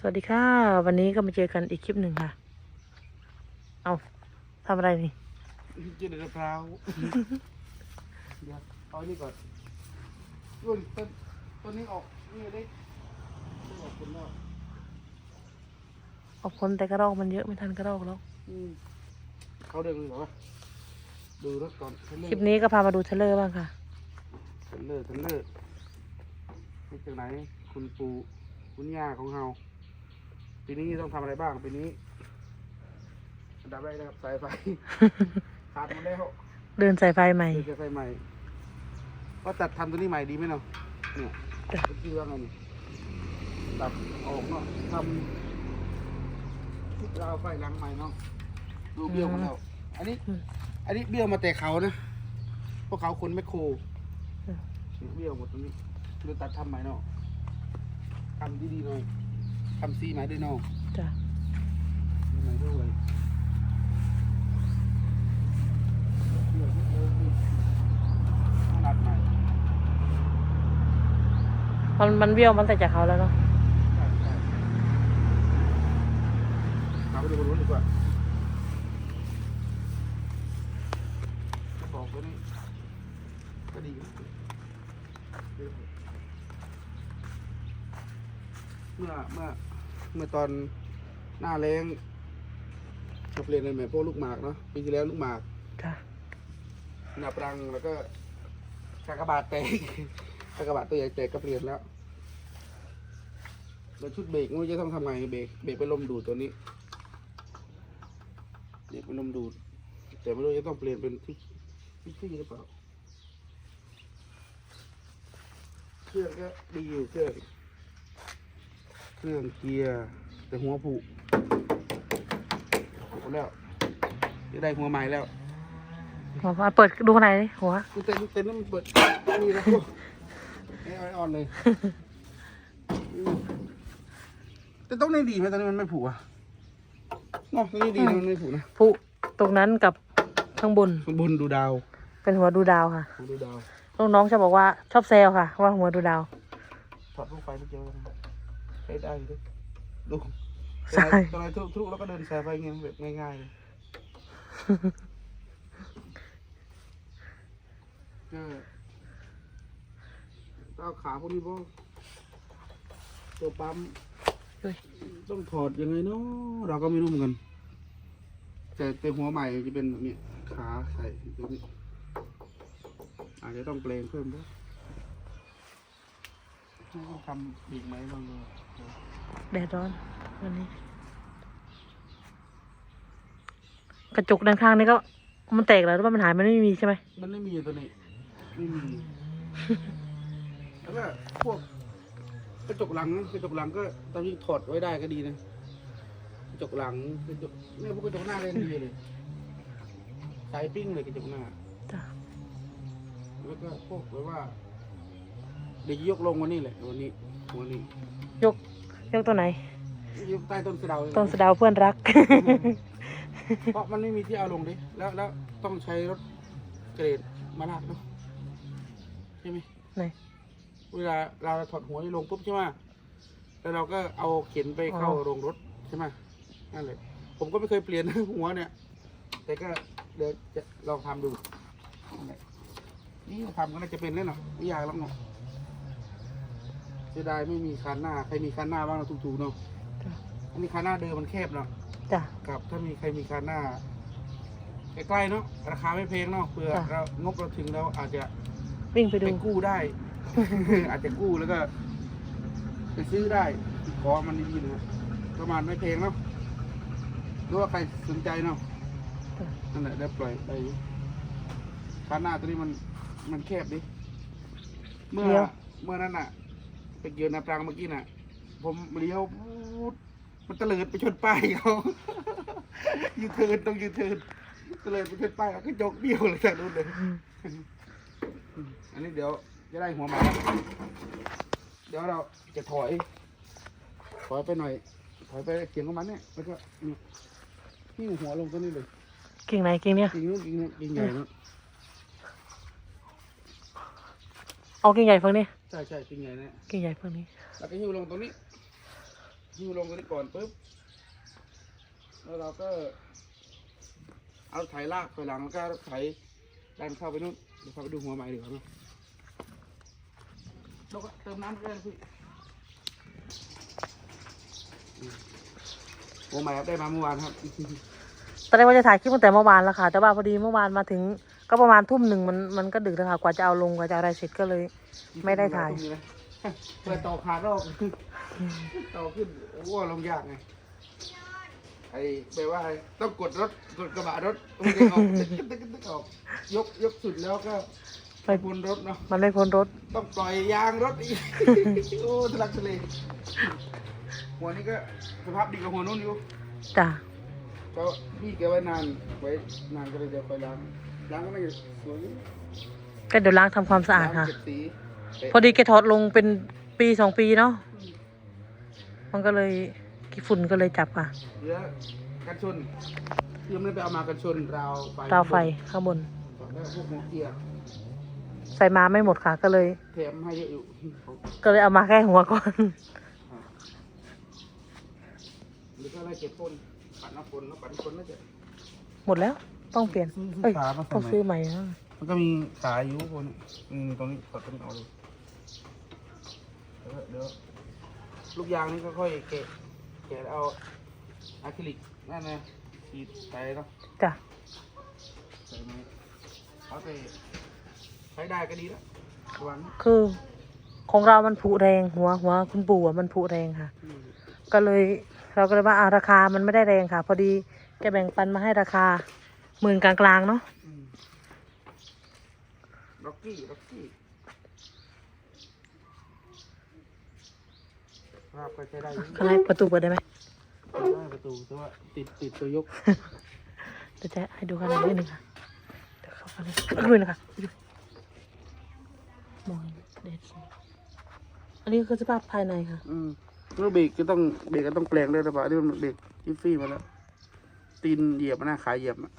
สวัสดีค่ะ วันนี้ก็มาเจอกันอีกคลิปหนึ่งค่ะ เอาทำอะไรนี่กินมะพร้าวเดี๋ยวเอาอันนี้ก่อนรุ่นต้นต้นนี้ออกนี่ได้ไม่ออกผลแล้วออกผลแต่กระรอกมันเยอะไม่ทันกระรอกแล้วอืมเขาเดินเลยเหรอวะดูรถก่อนเทรลเลอคลิปร์นี้ก็พามาดูเทรลเลอร์บ้างค่ะเทรลเลอร์เทรลเลอร์นี่จากไหนคุณปู่คุณย่าของเรา ปีนี้ต้องทำอะไรบ้างปีนี้อันดับแรกนะครับสายไฟ ขาดหมดแล้วเดินสายไฟใหม่ เดินสายไฟใหม่ว่าตัดทำตัวนี้ใหม่ดีไหมเนาะเนี่ยจ้ะเป็นชื่อว่าไงนี่ตัดออกเนาะทำเราไฟหลังใหม่เนาะดูเบี้ยวหมดแล้วอันนี้อืมอันนี้เบี้ยวมาแต่เขานะพวกเขาคนแมคโครอืมเบี้ยวหมดตรงนี้เดี๋ยวตัดทำใหม่เนาะทำดีๆหน่อย ทำซีใหม่ด้วยเนาะจ้ะซีใหม่ด้วยเบี้ยวนิดเดียวนี่ขนาดใหม่มันมันเบี้ยวมันแต่จากเขาแล้วเนาะใช่ใช่เอาไปดูบนรถดีกว่าบอกตัวนี้ก็ดีนะเมื่อเมื่อ เมื่อตอนหน้าแรงเราเปลี่ยนเลยไหมพวกลูกหมากเนาะปีที่แล้วลูกหมากจ้ะหนาปรังแล้วก็กากบาทแตกกากบาทตัวใหญ่แตกก็เปลี่ยนแล้วแล้วชุดเบรกไม่รู้จะต้องทำไงเบรกเบรกเป็นลมดูดตัวนี้เบรกเป็นลมดูด แต่ไม่รู้จะต้องเปลี่ยนเป็นที่ที่ที่หรือเปล่าเครื่องก็ดีอยู่เครื่อง เครื่องเกียร์แต่หัวผุผุแล้วจะได้หัวใหม่แล้วหัวมาเปิดดูข้างในดิหัวกูเต้นเต้นนั่นมันเปิดนี่แล้วไม่เอาออนเลยอืมแต่ต้องนี่ดีไหมตอนนี้มันไม่ผูกอะเนาะตอนนี้ดีนะมันไม่ผูกนะผู้ตรงนั้นกับข้างบนข้างบนดูดาว เป็นหัวดูดาวค่ะดูดาวลูกน้องจะบอกว่าชอบแซวค่ะ ว่าหัวดูดาวถอดลูกไฟไม่เจอนะ ใช้ได้อยู่ด้วยดูใช่ ตอนไหนทุกทุกแล้วก็เดินแซงไปอย่างเงี้ยแบบง่ายๆเลยก็ก็เอาขาพวกนี้พวกตัวปั๊มเฮ้ย ต้องถอดยังไงเนาะเราก็ไม่รู้เหมือนกัน แต่แต่หัวใหม่จะเป็นแบบนี้ขาใส่ตรงนี้อาจจะต้องเปลงเพิ่มด้วยต้องทำอีกไหมลองดู แดดร้อนวันนี้ กระจกด้านข้างนี่ก็ มันแตกแล้วหรือว่ามันหายมันไม่มีใช่ไหมมันไม่มีตัวนี้ไม่มีแล้วก็พวกกระจกหลังกระจกหลังก็ตอนนี้ถอดไว้ได้ก็ดีนะกระจกหลังกระจกเนี่ยพวกกระจกหน้าเล่นดีเลยสายปิ้งเลยกระจกหน้าจ้ะแล้วก็พวกแบบว่าเดี๋ยวยกลงวันนี้แหละวันนี้ วันนี้ยกยกตัวไหนยกใต้ต้นสะเดาเลยต้นสะเดาวเพื่อนรัก เพราะมันไม่มีที่เอาลงดิแล้วแล้วต้องใช้รถเกรดมาลากเนาะใช่ไหมไหน เวลาเราถอดหัวนี่ลงปุ๊บใช่ไหมแล้วเราก็เอาเข็นไปเข้าอ๋อ โรงรถใช่ไหมนั่นเลยผมก็ไม่เคยเปลี่ยน หัวเนี่ย แต่ก็เดี๋ยวจะลองทำดูนั่นแหละนี่ทำก็น่าจะเป็นแน่นอนไม่ยากหรอกเนาะ เสียดายไม่มีคันหน้า ใครมีคันหน้าบ้างเราถูกๆเนาะจ้ะอันนี้คันหน้าเดิมมันแคบเนาะจ้ะ กับถ้ามีใครมีคันหน้าใกล้ๆเนาะราคาไม่แพงเนาะเผื่อจ้ะ เรางบเราถึงเราอาจจะวิ่งไปดู ไปกู้ได้ อาจจะกู้แล้วก็ไปซื้อได้ขอมันดีๆนะประมาณไม่แพงเนาะหรือว่าใครสนใจเนาะจ้ะ นั่นแหละได้ปล่อยไปคันหน้าตัวนี้มันมันแคบดิเมื่อเลี้ยว เมื่อนั้นน่ะ ไปเกี่ยวนาปรางเมื่อกี้น่ะ ผมเลี้ยวปุ๊ดมันเตลิดไปชนป้ายเขา ยูเทิร์นต้องยูเทิร์นเตลิดไปชนป้ายเขาก็ยกเบี้ยวเลยจากนู้นเลย อันนี้เดี๋ยวจะได้หัวหมาแล้วเดี๋ยวเราจะถอย ถอยไปหน่อย ถอยไปเขียงของมันเนี่ยแล้วก็นี่นี่หัวลงตัวนี้เลยกิ่งไหนกิ่งเนี้ยกิ่งนู้นกิ่งนู้นกิ่งใหญ่นู้นเอากิ่งใหญ่ฝั่งนี้ ใช่ใช่กิ่งใหญ่เนี่ยกิ่งใหญ่ฝั่งนี้ แล้วก็หิ้วลงตรงนี้หิ้วลงตัวนี้ก่อนปุ๊บแล้วเราก็ เอาไถลากไปหลังแล้วก็ไถดันเข้าไปนู่นเดี๋ยวเข้าไปดูหัวใหม่ดีกว่าเนอะแล้วก็เติมน้ำไปเลยพี่อืมหัวใหม่ครับได้มาเมื่อวานครับ ตอนแรกว่าจะถ่ายคลิปตั้งแต่เมื่อวานแล้วค่ะ แต่ว่าพอดีเมื่อวานมาถึง ก็ประมาณทุ่มหนึ่งมันมันก็ดึกแล้วค่ะกว่าจะเอาลงกว่าจะอะไรเสร็จก็เลย ไม่ได้ถ่าย เปิดต่อขาดรอบต่อขึ้นโอ้โหลงยากไงไอ้แปลว่าอะไรต้องกดรถกดกระบะรถมันจะออกตึ๊กตึ๊กตึ๊กตึ๊กออกยกยกสุดแล้วก็ไปบนรถเนาะมันไม่พ้นรถต้องปล่อยยางรถอีกโอ้ทะลักทะเลหัวนี้ก็สภาพดีกว่าหัวนู้นอยู่จ้ะก็พี่แกไว้นานไว้นานก็เลยเดี๋ยวไปล้าง ล้างก็น่าจะสวยอยู่ก็เดี๋ยวล้างทำความสะอาดค่ะ ล้งเก็บสีเะพอดีแกถอดลงเป็นปีสองปีเนาะ มันก็เลยกี่ฝุ่นก็เลยจับค่ะเหลือกันชนยังไม่ได้ไปเอามากันชนราวไฟราวไฟข้างบนแล้วก็พวกหัวเกียร์ใส่มาไม่หมดค่ะ ก็เลย แถมให้เยอะอยู่ก็เลยเอามาแค่หัวก่อน หรือก็อะไรเก็บพ่นปัดน้ำฝนแล้วปัดน้ำฝนน่าจะหมดแล้ว ต้องเปลี่ยน เอ้ย ขามาต้องซื้อใหม่นะมันก็มีสายอยู่คนอืมตรงนี้ตัดตรงนี้ออกเลยเดี๋ยวเดี๋ยวลูกยางนี่ก็ค่อยๆแกะแกะแล้วเอาอะคริลิกนั่นนะฉีดใส่เนาะจ้ะใส่มาเอาไปใช้ได้ก็ดีแล้ววัน คือ ของเรามันผุแรงหัวหัวคุณปู่อะมันผุแรงค่ะอืมก็เลยเราก็เลยว่าอ่าราคามันไม่ได้แรงค่ะ พอดีแกแบ่งปันมาให้ราคา หมื่นกลางๆเนาะอืมล็อกกี้ล็อกกี้ภาพก็ใช้ได้อยู่อะไรประตูเปิดได้ไหมได้ประตูแต่ว่าติดติดตัวยกเดี๋ยวจะให้ดูข้างในนิดนึงค่ะเดี๋ยวเข้าไปเลยดูนะคะดูมองเด็ดอันนี้คือสภาพภายในค่ะ อืมแล้วเบรกก็ต้องเบรกก็ต้องแปลงด้วยหรือเปล่าอันนี่มันเบรกจิฟฟี่มาแล้วตีนเหยียบมาหน้าขาเหยียบอะ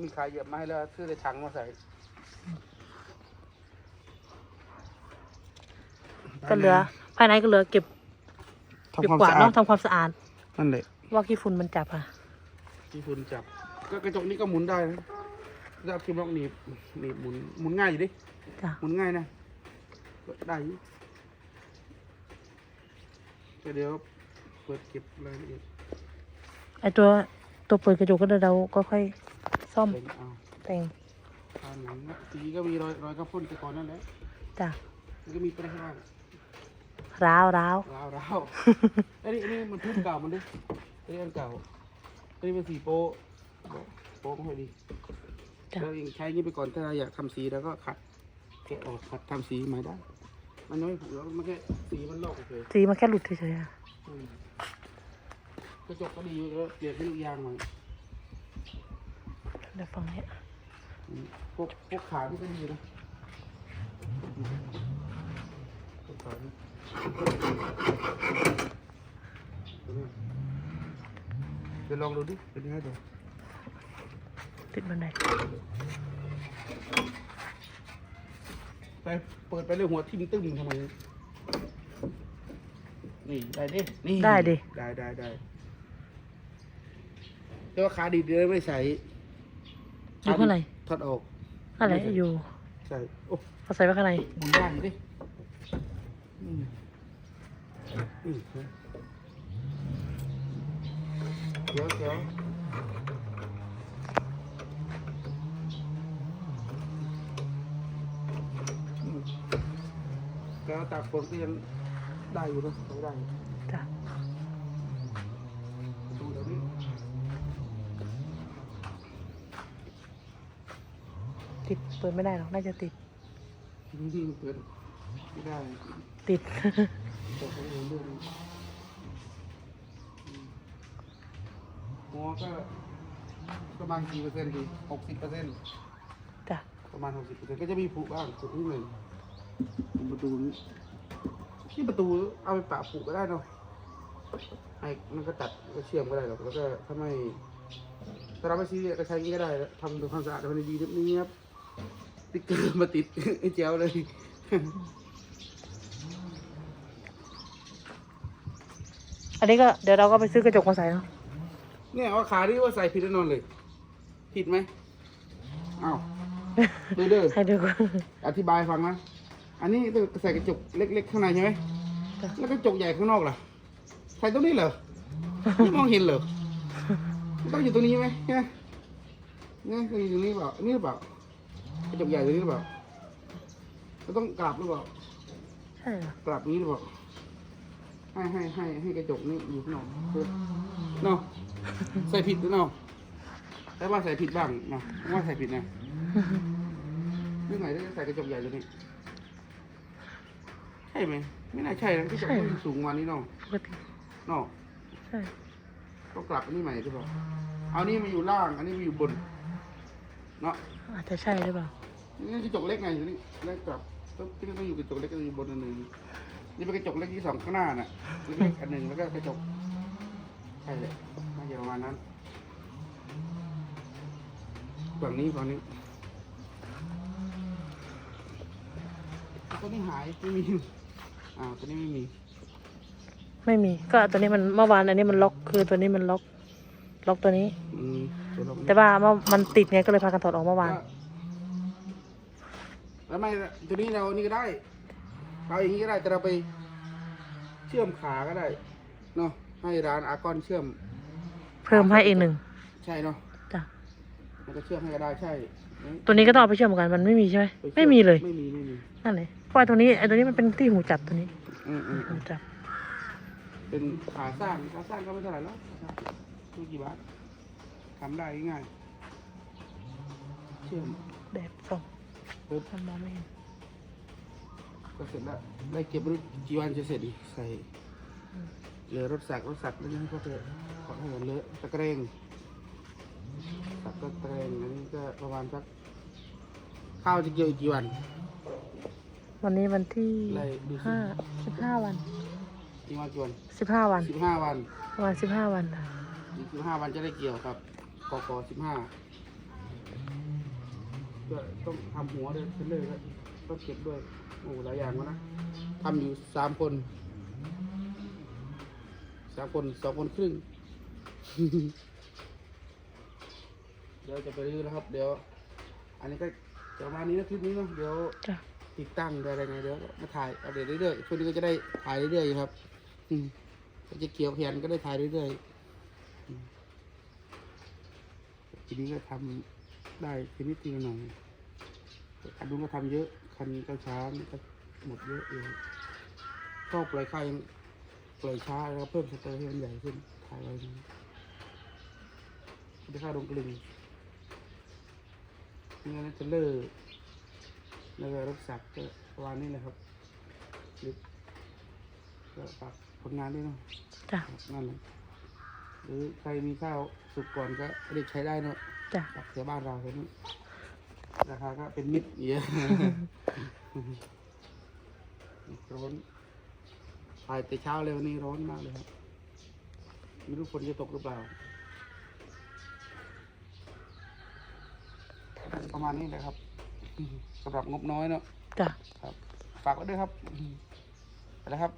มีขาเหยียบมาให้แล้วซื้อในถังมาใส่ก็เหลือ ภายในก็เหลือเก็บทำเก็บความกวาดสะอาเนาะดทำความสะอาด นั่นแหละว่าขี้ฝุ่นมันจับค่ะ ที่คุณจับ ก็กระจกนี้ก็หมุนได้นะแล้วเอาครีมล็อกหนีบหนีบหมุนหมุนง่ายอยู่ดิจ้ะหมุนง่ายนะก็ได้อยู่ก็เดี๋ยวเปิดเก็บรายละเอียดไอตัวตัวเปิดกระจกก็เดี๋ยวเราก็ค่อย ซ่อมเล็งเอาแต่งทานหนังนะสีก็มีรอยรอยกระพ่นตะกอนนั่นแหละจ้ะมันก็มีไปได้ข้างล่างร้าวร้าวราวราวอันนี้อันนี้มันทุ่มเก่ามันดิอันนี้อันเก่าอันนี้เป็นสีโป๊ะโป๊ะไม่ค่อยดีจ้ะเราเองใช้อย่างนี้ไปก่อนถ้าอยากทำสีแล้วก็ขัดแกะออกขัดทำสีใหม่ได้ มันยังไม่ผุแล้วมันแค่สีมันลอกเฉยสีมันแค่หลุดเฉยๆค่ะๆอืมกระจกก็ดีอยู่แล้วเปลี่ยนให้ลูกยางใหม่ เดี๋ยวฟังเนี้ยอืมพวกพวกขาที่ก็ดีนะพวกขานี่เดี๋ยวลองดูดิเป็นยังไงดูติดบันไดไปเปิดไปเลยหัวทิ่มตึ้มทำไมนี่ได้ดินี่ได้ดิได้ได้ได้แต่ว่าขาดีเดี๋ยวไม่ใส่ อยู่ข้างใน ถอดออก อะไรอยู่ใส่โอ้เอาใส่ไว้ข้างในหมุนย่างดิอืมอืมเดี๋ยวเดี๋ยวอืมแล้วตากฝนก็ยังได้อยู่นะใช้ได้อยู่ จ้ะ ดูเดี๋ยวนี้ ติด เปิดไม่ได้หรอก น่าจะติดนี่เปิดไม่ได้ติด ตกไปเองด้วยนะอืมหัวก็ประมาณกี่เปอร์เซ็นต์ดีหกสิบเปอร์เซ็นต์จ้ะ ประมาณหกสิบเปอร์เซ็นต์ก็จะมีผุบ้างจุดที่หนึ่งประตูนี้ที่ประตูเอาไปปะผุก็ได้เนาะไอ้มันก็ตัดก็เชื่อมก็ได้หรอกแล้วก็ถ้าไม่ถ้าเราไม่ซีเรียสก็ใช้อย่างนี้ก็ได้ทำดูความสะอาดให้มันดีๆเนียบๆ ติ๊กเกอร์มาติด ไอ้เจ้าเลยออันนี้ก็เดี๋ยวเราก็ไปซื้อกระจกมาใส่เนาะเนี่ยว่าขาที่ว่าใส่ผิดแน่นอนเลย ผิดไหมอ้าวดูเด้อให้ดูก่อนอธิบายฟังนะ อันนี้ต้องใส่กระจกเล็กๆข้างในใช่ไหมจ้ะแล้วกระจกใหญ่ข้างนอกล่ะ ใส่ตรงนี้เหรอไม่มองเห็นเหรอมันต้องอยู่ตรงนี้ไหมเนี่ยเนี่ยต้องอยู่ตรงนี้เปล่าอันนี้หรือเปล่า กระจกใหญ่ตรงนี้หรือเปล่าเราต้องกลับหรือเปล่าใช่เหรอกลับนี้หรือเปล่าให้ให้ให้ให้กระจกนี่อยู่ข้างนอกเนาะใส่ผิดหรือเนาะแต่ว่าใส่ผิดบ้างเนาะว่าใส่ผิดนะเรื่องไหนได้ใส่กระจกใหญ่ตัวนี้ใช่ไหมไม่น่าใช่นะกระจกมันสูงกวันนี้เนาะปกติเนาะใช่ต้องกลับอันนี้ใหม่หรือเปล่าเอานี่มาอยู่ล่าง อันนี้มาอยู่บน เนาะอาจจะใช่หรือเปล่านี่กระจกเล็กไงตัวนี้แล้วกลับต้องที่ต้องอยู่กระจกเล็กก็อยู่บนอันหนึ่งนี่เป็นกระจกเล็กที่สองข้างหน้าน่ะเล็กๆอันหนึ่งแล้วก็กระจกใช่เลยน่าจะประมาณนั้นฝั่งนี้ฝั่งนี้ตัวนี้หายไม่มีอ่าวตัวนี้ไม่มี ไม่มี ก็ตัวนี้มันเมื่อวานอันนี้มันล็อกคือตัวนี้มันล็อก ล็อกตัวนี้ อืมตัวเรา แต่ว่าเมื่อมันติดไงก็เลยพากันถอดออกเมื่อวานก็แล้วไม่ตัวนี้เรานี่ก็ได้เราอย่างนี้ก็ได้แต่เราไปเชื่อมขาก็ได้เนาะให้ร้านอากอนเชื่อม เพิ่มให้อีกหนึ่งใช่เนาะจ้ะมันก็เชื่อมให้ก็ได้ใช่ ตัวนี้ก็ต้องเอาไปเชื่อมกันมันไม่มีใช่ไหมไม่มีเลยไม่มีไม่มีนั่นเลยเพราะไอ้ตัวนี้ไอ้ตัวนี้มันเป็นที่หูจับตัวนี้อืมอืมอืหูมจับเป็นขาสร้างขาสร้างก็ไม่เท่าไหร่แล้วไม่กี่บาท ทำได้ง่ายเชื่อมแบบส่องปุ๊บมันมองไม่เห็นก็เสร็จแล้วได้เก็บรถกี่วันจะเสร็จอีกใส่เหลือรถสักรถสักแล้วนี่ก็จะขอให้เหลือตะเกรงสักก็ตะเกรงอันนี้ก็ประมาณสักข้าวจะเกี่ยวอีกกี่วัน วันนี้วันที่ไล่ดูสิ ห้าสิบห้าวันกี่วันกี่วันสิบห้าวันสิบห้าวันประมาณสิบห้าวันนะอีกสิบห้าวันจะได้เกี่ยวครับ กกสิบห้าก็ต้องทำหัวด้วยเทนเลอร์ก็ต้องเก็บด้วย โอ้หลายอย่างวะนะทำอยู่สามคนสามคนสองคนครึ่ง เดี๋ยวจะไปรื้อแล้วครับ เดี๋ยว อันนี้ก็จะประมาณนี้นะคลิปนี้เนาะเดี๋ยวติดตั้งได้อะไรไงเดี๋ยวมาถ่ายเอาเดี๋ยวเรื่อยๆช่วงนี้ก็จะได้ถ่ายเรื่อยๆครับ อืมก็จะเกี่ยวแขนก็ได้ถ่ายเรื่อยๆอืม ทีนี้ก็ทำได้ทีนิดทีละหน่อยคันนู้นก็ทำเยอะคันเจ้าช้านี่ก็หมดเยอะอยู่ก็ปล่อยค่ายังปล่อยช้าแล้วก็เพิ่มสเตอร์ให้มันใหญ่ขึ้นถ่ายไว้นี่ได้ค่าลงกลึงนี่นะเทรลเลอร์แล้วก็รถสักก็ประมาณนี้แหละครับคลิปก็ฝากผลงานด้วยเนาะจ้ะครับนั่นแหละ หรือใครมีข้าวสุกก่อนก็เรียกใช้ได้เนาะจ้ะปักเสียบ้านเราคนนี้ราคาก็เป็นมิตรเยอะร้อนถ่ายแต่เช้าเลยวันนี้ร้อนมากเลยครับไม่รู้ฝนจะตกหรือเปล่า ประมาณนี้แหละครับสำหรับงบน้อยเนาะจ้ะครับ ฝากไว้ด้วยครับไปแล้วครับ